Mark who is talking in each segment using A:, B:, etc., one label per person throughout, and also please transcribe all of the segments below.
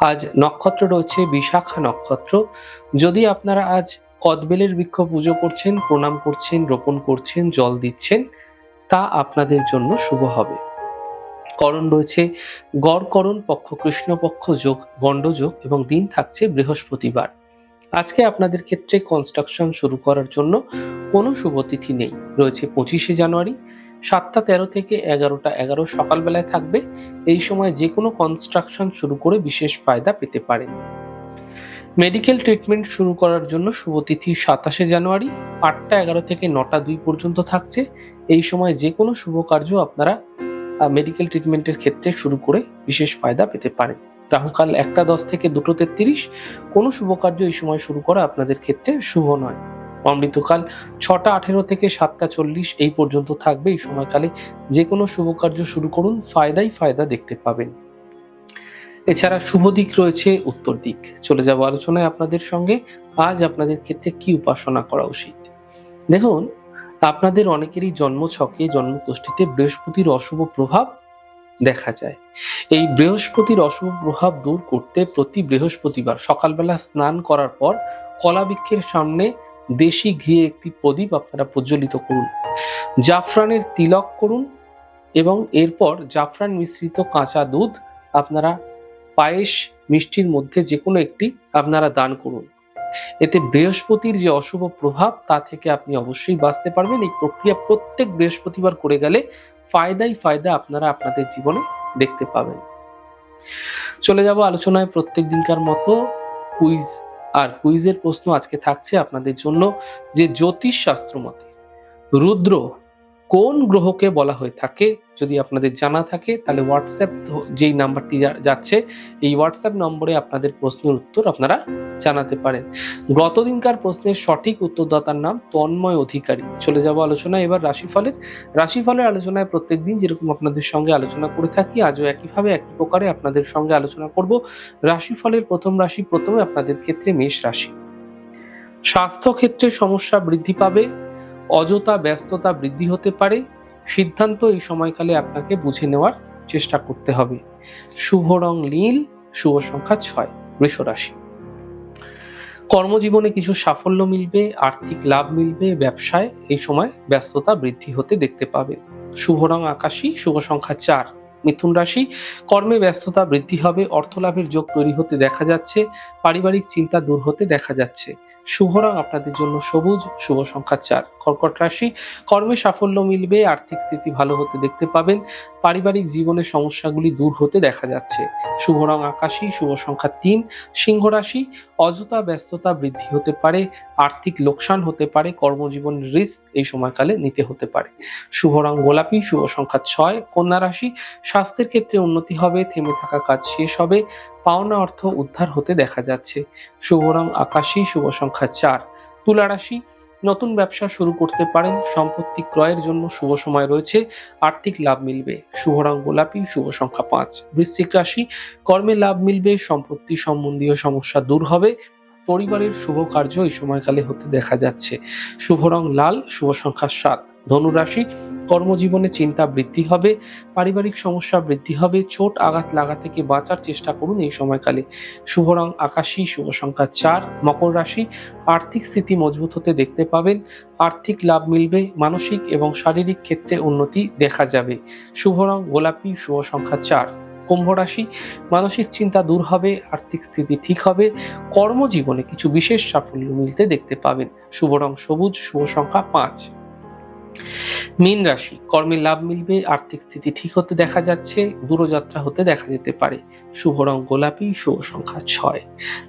A: আজ নক্ষত্র রয়েছে, বিশাখা নক্ষত্র। যদি আপনারা আজ কদবেলের বৃক্ষ পুজো করছেন, প্রণাম করছেন, রোপণ করছেন, জল দিচ্ছেন, তা আপনাদের জন্য শুভ হবে। করণ রয়েছে গড়করণ পক্ষ কৃষ্ণপক্ষ যোগ, গণ্ডযোগ এবং দিন থাকছে বৃহস্পতিবার। আজকে আপনাদের ক্ষেত্রে কনস্ট্রাকশন শুরু করার জন্য কোনো শুভ তিথি নেই। রয়েছে পঁচিশে জানুয়ারি সাতটা তেরো থেকে এগারোটা এগারো সকালবেলায় থাকবে। এই সময় যে কোনো কনস্ট্রাকশন শুরু করে বিশেষ ফায়দা পেতে পারেন। মেডিকেল ট্রিটমেন্ট শুরু করার জন্য শুভতিথি সাতাশে জানুয়ারি, আটটা এগারো থেকে নটা দুই পর্যন্ত থাকছে। এই সময় যে কোনো শুভ কার্য আপনারা মেডিকেল ট্রিটমেন্টের ক্ষেত্রে শুরু করে বিশেষ ফায়দা পেতে পারেন। রাহুকাল একটা দশ থেকে দুটো তেত্রিশ, কোনো শুভ কার্য এই সময় শুরু করা আপনাদের ক্ষেত্রে শুভ নয়। অমৃতকাল ছটা আঠেরো থেকে সাতটা চল্লিশ এই পর্যন্ত থাকবে। এই সময়কালে যে কোনো শুভ কার্য শুরু করুন ফায়দাই ফায়দা দেখতে পাবেন। এছাড়া শুভ দিক রয়েছে উত্তর দিক। চলে যাব আলোচনায় আপনাদের সঙ্গে। আজ আপনাদের ক্ষেত্রে কি উপাসনা করা উচিত? দেখুন, আপনাদের অনেকেরই জন্ম ছকে জন্মকুষ্ঠিতে বৃহস্পতির অশুভ প্রভাব দেখা যায়। এই বৃহস্পতির অশুভ প্রভাব দূর করতে প্রতি বৃহস্পতিবার সকালবেলা স্নান করার পর কলা বৃক্ষের সামনে দেশি ঘিয়ে একটি প্রদীপ আপনারা প্রজ্বলিত করুন। জাফরানের তিলক করুন এবং এরপর জাফরান মিশ্রিত কাঁচা দুধ আপনারা পায়েস মিষ্টির মধ্যে যে কোনো একটি আপনারা দান করুন। এতে বৃহস্পতির যে অশুভ প্রভাব তা থেকে আপনি অবশ্যই বাঁচতে পারবেন। এই প্রক্রিয়া প্রত্যেক বৃহস্পতিবার করে গেলে ফায়দাই ফায়দা আপনারা আপনাদের জীবনে দেখতে পাবেন। চলে যাব আলোচনায় প্রত্যেক দিনকার মতো কুইজ আর কুইজের প্রশ্ন আজকে থাকছে আপনাদের জন্য যে জ্যোতিষ শাস্ত্র মতে রুদ্র কোন গ্রহকে বলা হয়ে থাকে? যদি আপনাদের জানা থাকে, তাহলে হোয়াটসঅ্যাপ যেই নাম্বারটি যাচ্ছে, এই হোয়াটসঅ্যাপ নম্বরে আপনাদের প্রশ্নের উত্তর আপনারা জানাতে পারেন। গতদিনকার প্রশ্নের সঠিক উত্তরদাতার নাম তন্ময় অধিকারী। চলে যাব আলোচনা এবার রাশিফলের রাশিফলের আলোচনায় প্রত্যেকদিন যেরকম আপনাদের সঙ্গে আলোচনা করে থাকি, আজও একইভাবে একই প্রকারে আপনাদের সঙ্গে আলোচনা করব। রাশিফলের প্রথম রাশি প্রথমে আপনাদের ক্ষেত্রে মেষ রাশি। স্বাস্থ্য ক্ষেত্রে সমস্যা বৃদ্ধি পাবে। অযথা ব্যস্ততা বৃদ্ধি হতে পারে, সিদ্ধান্ত এই সময়কালে আপনাকে বুঝে নেওয়ার চেষ্টা করতে হবে। শুভ রং নীল, শুভ সংখ্যা ছয় বৃষ রাশি। কর্মজীবনে কিছু সাফল্য মিলবে, আর্থিক লাভ মিলবে, ব্যবসায় এই সময় ব্যস্ততা বৃদ্ধি হতে দেখতে পাবে। শুভ রং আকাশী, শুভ সংখ্যা চার মিথুন রাশি। কর্মে ব্যস্ততা বৃদ্ধি হবে অর্থ লাভের যোগ তৈরি হতে দেখা যাচ্ছে, পারিবারিক চিন্তা দূর হতে দেখা যাচ্ছে। শুভ আপনাদের জন্য সবুজ, শুভ সংখ্যা চার। কর্কট রাশি, কর্মে সাফল্য মিলবে, আর্থিক স্থিতি ভালো হতে দেখতে পাবেন, পারিবারিক জীবনের সমস্যাগুলি দূর হতে দেখা যাচ্ছে। শুভ রং আকাশী, শুভ সংখ্যা তিন। সিংহ রাশি, অযথা ব্যস্ততা বৃদ্ধি হতে পারে, আর্থিক লোকসান হতে পারে, কর্মজীবন রিস্ক এই সময়কালে নিতে হতে পারে। শুভ রং গোলাপি, শুভ সংখ্যা ছয়। কন্যা রাশি স্বাস্থ্যের ক্ষেত্রে উন্নতি হবে, থেমে থাকা কাজ শেষ হবে, পাওনা অর্থ উদ্ধার হতে দেখা যাচ্ছে। শুভ রং আকাশী, শুভ সংখ্যা চার। তুলা রাশি, নতুন ব্যবসা শুরু করতে পারেন, সম্পত্তি ক্রয়ের জন্য শুভ সময় রয়েছে, আর্থিক লাভ মিলবে। শুভ রং গোলাপি, শুভ সংখ্যা পাঁচ। বৃশ্চিক রাশি, কর্মে লাভ মিলবে, সম্পত্তি সম্বন্ধীয় সমস্যা দূর হবে, পরিবারের শুভ কার্য এই সময়কালে হতে দেখা যাচ্ছে। শুভ রং লাল, শুভ সংখ্যা সাত। ধনুরাশি, কর্মজীবনে চিন্তা বৃদ্ধি হবে, পারিবারিক সমস্যা বৃদ্ধি হবে, চোট আঘাত লাগা থেকে বাঁচার চেষ্টা করুন এই সময়কালে। শুভ রং আকাশী, শুভ সংখ্যা চার। মকর রাশি, আর্থিক স্থিতি মজবুত হতে দেখতে পাবেন, আর্থিক লাভ মিলবে, মানসিক এবং শারীরিক ক্ষেত্রে উন্নতি দেখা যাবে। শুভ রং গোলাপি, শুভ সংখ্যা চার। কুম্ভ রাশি, মানসিক চিন্তা দূর হবে, আর্থিক স্থিতি ঠিক হবে, কর্মজীবনে কিছু বিশেষ সাফল্য মিলতে দেখতে পাবেন। শুভ রং সবুজ, শুভ সংখ্যা পাঁচ। মীন রাশি, কর্মে লাভ মিলবে, আর্থিক স্থিতি ঠিক হতে দেখা যাচ্ছে, দূরযাত্রা হতে দেখা যেতে পারে। শুভ রং গোলাপি, শুভ সংখ্যা ছয়।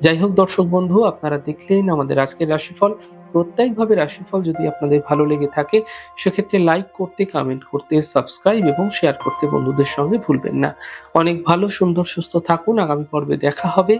A: যাই হোক দর্শক বন্ধু, আপনারা দেখলেন আমাদের আজকের রাশিফল। প্রত্যেকভাবে রাশিফল যদি আপনাদের ভালো লেগে থাকে, সেক্ষেত্রে লাইক করতে, কমেন্ট করতে, সাবস্ক্রাইব এবং শেয়ার করতে বন্ধুদের সঙ্গে ভুলবেন না। অনেক ভালো, সুন্দর, সুস্থ থাকুন। আগামী পর্বে দেখা হবে।